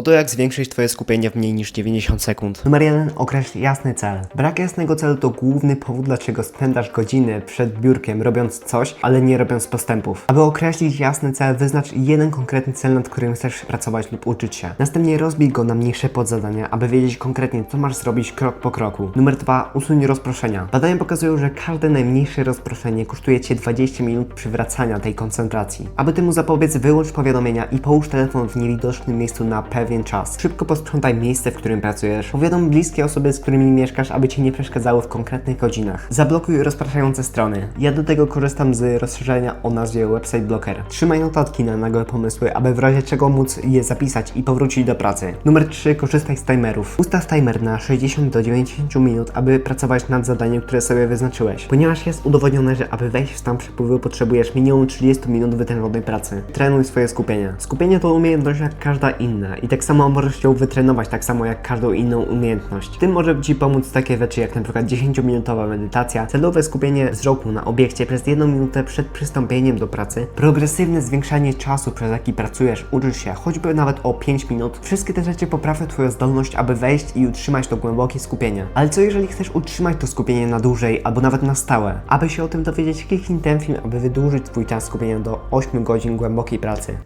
Oto jak zwiększyć Twoje skupienie w mniej niż 90 sekund. Numer 1. Określ jasny cel. Brak jasnego celu to główny powód, dlaczego spędzasz godziny przed biurkiem robiąc coś, ale nie robiąc postępów. Aby określić jasny cel, wyznacz jeden konkretny cel, nad którym chcesz pracować lub uczyć się. Następnie rozbij go na mniejsze podzadania, aby wiedzieć konkretnie, co masz zrobić krok po kroku. Numer 2. Usuń rozproszenia. Badania pokazują, że każde najmniejsze rozproszenie kosztuje Cię 20 minut przywracania tej koncentracji. Aby temu zapobiec, wyłącz powiadomienia i połóż telefon w niewidocznym miejscu na pewien czas. Szybko posprzątaj miejsce, w którym pracujesz. Powiadom bliskie osoby, z którymi mieszkasz, aby Ci nie przeszkadzały w konkretnych godzinach. Zablokuj rozpraszające strony. Ja do tego korzystam z rozszerzenia o nazwie Website Blocker. Trzymaj notatki na nagłe pomysły, aby w razie czego móc je zapisać i powrócić do pracy. Numer 3. Korzystaj z timerów. Ustaw timer na 60 do 90 minut, aby pracować nad zadaniem, które sobie wyznaczyłeś. Ponieważ jest udowodnione, że aby wejść w stan przepływu potrzebujesz minimum 30 minut wytężonej pracy. Trenuj swoje skupienie. Skupienie to umiejętność jak każda inna i tak samo możesz ją wytrenować tak samo jak każdą inną umiejętność. Tym może Ci pomóc takie rzeczy jak przykład 10-minutowa medytacja, celowe skupienie wzroku na obiekcie przez 1 minutę przed przystąpieniem do pracy, progresywne zwiększanie czasu, przez jaki pracujesz, uczysz się, choćby nawet o 5 minut. Wszystkie te rzeczy poprawią Twoją zdolność, aby wejść i utrzymać to głębokie skupienie. Ale co jeżeli chcesz utrzymać to skupienie na dłużej albo nawet na stałe? Aby się o tym dowiedzieć, kliknij ten film, aby wydłużyć Twój czas skupienia do 8 godzin głębokiej pracy.